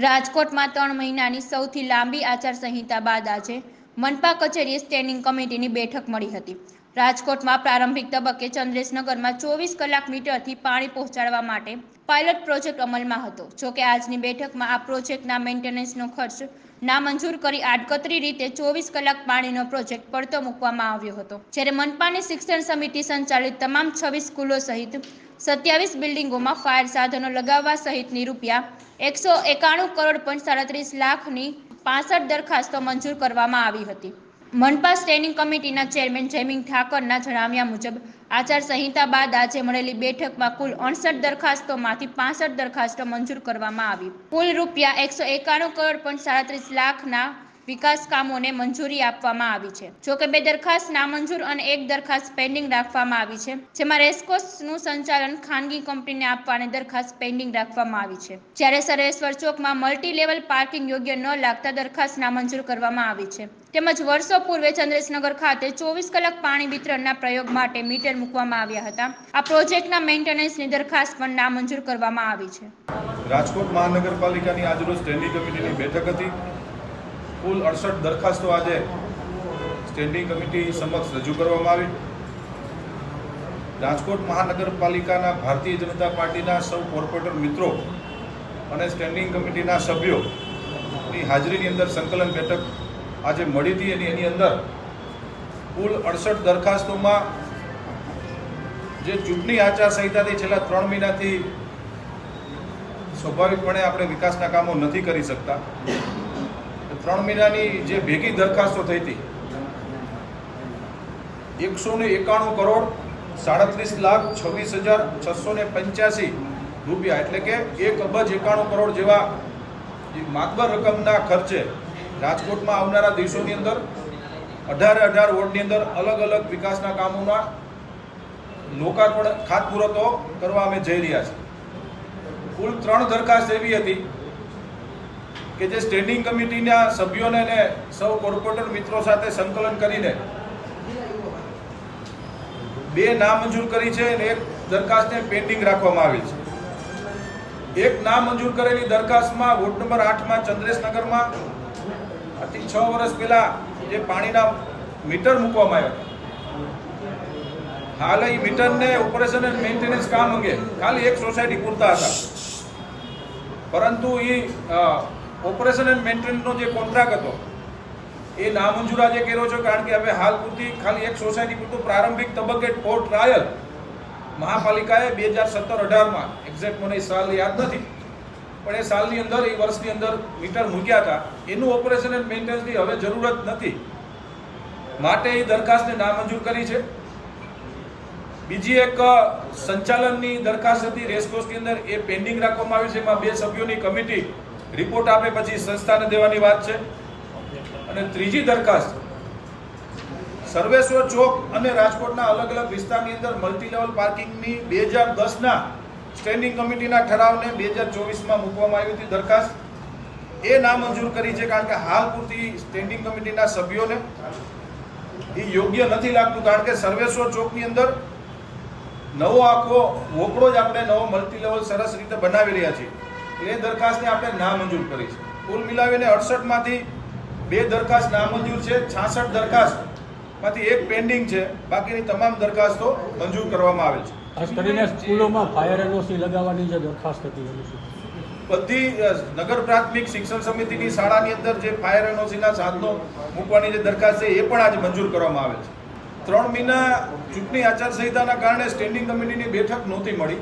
રાજકોટમાં ત્રણ મહિનાની સૌથી લાંબી આચારસંહિતા બાદ આજે મનપા કચેરીએ સ્ટેન્ડિંગ કમિટીની બેઠક મળી હતી. રાજકોટમાં પ્રારંભિક તબક્કે ચંદ્રેશનગરમાં ચોવીસ કલાક મીટરથી પાણી પહોંચાડવા માટે પાયલટ પ્રોજેક્ટ અમલમાં હતો. જોકે આજની બેઠકમાં આ પ્રોજેક્ટના મેન્ટેનન્સનો ખર્ચ નામંજૂર કરી આડકતરી રીતે ચોવીસ કલાક પાણીનો પ્રોજેક્ટ પડતો મૂકવામાં આવ્યો હતો. જ્યારે મનપાની શિક્ષણ સમિતિ સંચાલિત તમામ છવ્વીસ સ્કૂલો સહિત સત્યાવીસ બિલ્ડિંગોમાં ફાયર સાધનો લગાવવા સહિતની રૂપિયા એકસો એકાણું કરોડ પોઈન્ટ સાડત્રીસ લાખની પાસઠ દરખાસ્તો મંજૂર કરવામાં આવી હતી. મનપા સ્ટેન્ડિંગ કમિટીના ચેરમેન જયમિંગ ઠાકરના જણાવ્યા મુજબ આચારસંહિતા બાદ આજે મળેલી બેઠકમાં કુલ અડસઠ દરખાસ્તોમાંથી પાસઠ દરખાસ્તો મંજૂર કરવામાં આવી. કુલ રૂપિયા એકસો એકાણું કરોડ પોઈન્ટ સાડત્રીસ લાખના વિકાસ કામોને મંજૂરી આપવામાં આવી છે. જોકે બે દરખાસ્ત નામંજૂર અને એક દરખાસ્ત પેન્ડિંગ રાખવામાં આવી છે, જેમાં રેસકોર્સનું સંચાલન ખાનગી કંપનીને આપવાની દરખાસ્ત પેન્ડિંગ રાખવામાં આવી છે. જ્યારે સરેશ્વર ચોકમાં મલ્ટી લેવલ પાર્કિંગ યોગ્ય ન લાગતા દરખાસ્ત નામંજૂર કરવામાં આવી છે. તેમજ વર્ષો પૂર્વે ચંદ્રેશનગર ખાતે ચોવીસ કલાક પાણી વિતરણના પ્રયોગ માટે મીટર મૂકવામાં આવ્યા હતા. આ પ્રોજેક્ટના મેન્ટેનન્સની દરખાસ્ત પણ નામંજૂર કરવામાં આવી છે. રાજકોટ મહાનગરપાલિકાની આજરોજ સ્ટેન્ડિંગ કમિટીની બેઠક હતી. કુલ અડસઠ દરખાસ્તો આજે સ્ટેન્ડિંગ કમિટી સમક્ષ રજૂ કરવામાં આવી. રાજકોટ મહાનગરપાલિકાના ભારતીય જનતા પાર્ટીના સૌ કોર્પોરેટર મિત્રો અને સ્ટેન્ડિંગ કમિટીના સભ્યોની હાજરીની અંદર સંકલન બેઠક આજે મળી હતી અને એની અંદર કુલ અડસઠ દરખાસ્તોમાં જે ચૂંટણી આચારસંહિતાથી છેલ્લા ત્રણ મહિનાથી સ્વાભાવિકપણે આપણે વિકાસના કામો નથી કરી શકતા. ત્રણ મહિનાની જે ભેગી દરખાસ્તો થઈ હતી એકસો ને એકાણું કરોડ સાડત્રીસ લાખ છવ્વીસ હજાર છસો ને પંચ્યાસી રૂપિયા, એટલે કે એક અબજ એકાણું કરોડ જેવા માગબર રકમના ખર્ચે રાજકોટમાં આવનારા દિવસોની અંદર અઢારે અઢાર વોર્ડની અંદર અલગ અલગ વિકાસના કામોના લોકાર્પણ, ખાતમુહૂર્તો કરવા અમે જઈ રહ્યા છીએ. કુલ ત્રણ દરખાસ્ત એવી હતી કે જે સ્ટેન્ડિંગ કમિટીના સભ્યોને ને સૌ કોર્પોરેટર મિત્રો સાથે સંકલન કરીને બે નામંજૂર કરી છે અને એક દરખાસ્તને પેન્ડિંગ રાખવામાં આવી છે. એક નામંજૂર કરેલી દરખાસ્તમાં વોર્ડ નંબર આઠમાં ચંદ્રેશનગરમાં આથી છ વર્ષ પહેલા જે પાણીના મીટર મૂકવામાં આવ્યા હાલ એ મીટરને ઓપરેશન એન્ડ મેન્ટેનન્સ કામ અંગે ખાલી એક સોસાયટી પૂરતા હતા. પરંતુ એ ઓપરેશન એન્ડ મેન્ટેનન્સનો જે કોન્ટ્રાક્ટ હતો, એ નામંજૂર આજે કર્યો છે કારણ કે હવે હાલ પૂરતી ખાલી એક સોસાયટી પૂરતું પ્રારંભિક તબક્કે ફોર ટ્રાયલ મહાપાલિકાએ બે હજાર સત્તર અઢારમાં એક્ઝેક્ટ મને સાલ યાદ નથી. પણ એ સાલની અંદર, એ વર્ષની અંદર મીટર મૂક્યા હતા. એનું ઓપરેશન એન્ડ મેન્ટેનન્સની હવે જરૂરત નથી. માટે એ દરખાસ્તને નામંજૂર કરી છે. બીજી એક સંચાલનની દરખાસ્ત હતી રેસકોર્સની અંદર. એ પેન્ડિંગ રાખવામાં આવી છે. એમાં બે સભ્યોની કમિટી રિપોર્ટ આપે પછી સંસ્થાને દેવાની વાત છે. અને ત્રીજી દરખાસ્ત, સર્વેશ્વર ચોક અને રાજકોટના અલગ અલગ વિસ્તારની અંદર મલ્ટી લેવલ પાર્કિંગની બે હજાર દસના સ્ટેન્ડિંગ કમિટીના ઠરાવને બે હજાર ચોવીસમાં મૂકવામાં આવી હતી દરખાસ્ત. એ નામંજૂર કરી છે કારણ કે હાલ પૂરતી સ્ટેન્ડિંગ કમિટીના સભ્યોને એ યોગ્ય નથી લાગતું કારણ કે સર્વેશ્વર ચોકની અંદર નવો આખો વોકડો જ આપણે નવો મલ્ટી લેવલ સરસ રીતે બનાવી રહ્યા છીએ. એ દરખાસ્તને આપણે નામંજૂર કરી છે. કુલ મિલાવીને અડસઠમાંથી બે દરખાસ્ત નામંજૂર છે. છાસઠ દરખાસ્તમાંથી એક પેન્ડિંગ છે. બાકીની તમામ દરખાસ્તો મંજૂર કરવામાં આવેલ છે. ખાસ કરીને સ્કૂલોમાં ફાયર એનઓસી લગાવવાની જે દરખાસ્ત હતી? બધી નગર પ્રાથમિક શિક્ષણ સમિતિની શાળાની અંદર જે ફાયર એનઓસીના સાધનો મૂકવાની જે દરખાસ્ત છે એ પણ આજે મંજૂર કરવામાં આવે છે. ત્રણ મહિના ચૂંટણી આચારસંહિતાના કારણે સ્ટેન્ડિંગ કમિટીની બેઠક નહોતી મળી.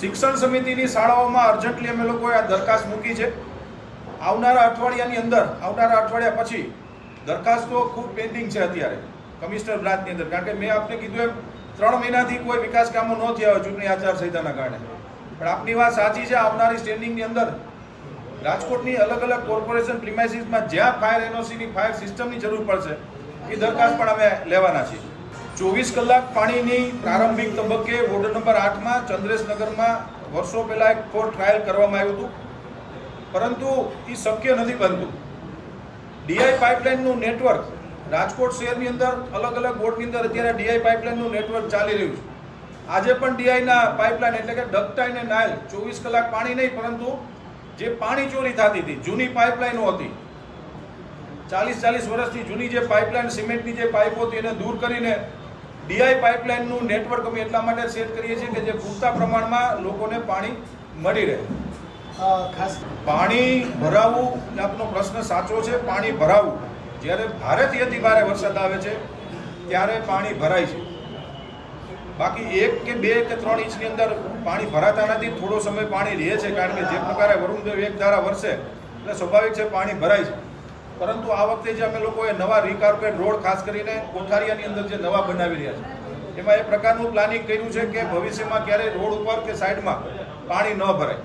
શિક્ષણ સમિતિની શાળાઓમાં અર્જન્ટલી અમે લોકોએ આ દરખાસ્ત મૂકી છે. આવનારા અઠવાડિયાની અંદર, આવનારા અઠવાડિયા પછી દરખાસ્તો ખૂબ પેન્ડિંગ છે અત્યારે, કમિશનર બ્રાન્ચની અંદર. કારણ કે મેં આપને કીધું એમ ત્રણ મહિનાથી કોઈ વિકાસ કામો ન થયા હોય ચૂંટણી આચારસંહિતાના કારણે. પણ આપની વાત સાચી છે, આવનારી સ્ટેન્ડિંગની અંદર રાજકોટની અલગ અલગ કોર્પોરેશન પ્રિમાઇસીસમાં જ્યાં ફાયર એનઓસીની ફાયર સિસ્ટમની જરૂર પડશે, એ દરખાસ્ત પણ અમે લેવાના છીએ. ચોવીસ કલાક પાણીની પ્રારંભિક તબક્કે વોર્ડ નંબર આઠમાં, ચંદ્રેશનગરમાં વર્ષો પહેલાં એક ફોર ટ્રાયલ કરવામાં આવ્યું હતું. પરંતુ એ શક્ય નથી બનતું. ડીઆઈ પાઇપલાઇનનું નેટવર્ક રાજકોટ શહેરની અંદર અલગ અલગ વોર્ડની અંદર અત્યારે ડીઆઈ પાઇપલાઇનનું નેટવર્ક ચાલી રહ્યું છે. આજે પણ ડીઆઈના પાઇપલાઇન એટલે કે ડકટાઈ ને નાયલ ચોવીસ કલાક પાણી નહીં પરંતુ જે પાણી ચોરી થતી હતી જૂની પાઇપલાઇનો હતી. ચાલીસ ચાલીસ વર્ષથી જૂની જે પાઇપલાઇન સિમેન્ટની જે પાઇપો હતી એને દૂર કરીને ડીઆઈ પાઇપલાઇનનું નેટવર્ક અમે એટલા માટે સેટ કરીએ છીએ કે જે પૂરતા પ્રમાણમાં લોકોને પાણી મળી રહે. ખાસ પાણી ભરાવવું આપનો પ્રશ્ન સાચો છે પાણી ભરાવવું જ્યારે ભારેથી અતિ ભારે વરસાદ આવે છે, ત્યારે પાણી ભરાય છે. બાકી એક કે બે કે ત્રણ ઇંચની અંદર પાણી ભરાતા નથી, થોડો સમય પાણી રહે છે, કારણ કે જે પ્રકારે વરુણદેવ એક ધારા વરસે, એટલે સ્વાભાવિક છે પાણી ભરાય છે. પરંતુ આ વખતે જે અમે લોકોએ નવા રિકાર્પેટ રોડ, ખાસ કરીને કોઠારિયાની અંદર જે નવા બનાવી રહ્યા છે, એમાં એ પ્રકારનું પ્લાનિંગ કર્યું છે કે ભવિષ્યમાં ક્યારેય રોડ ઉપર કે સાઈડમાં પાણી ન ભરાય.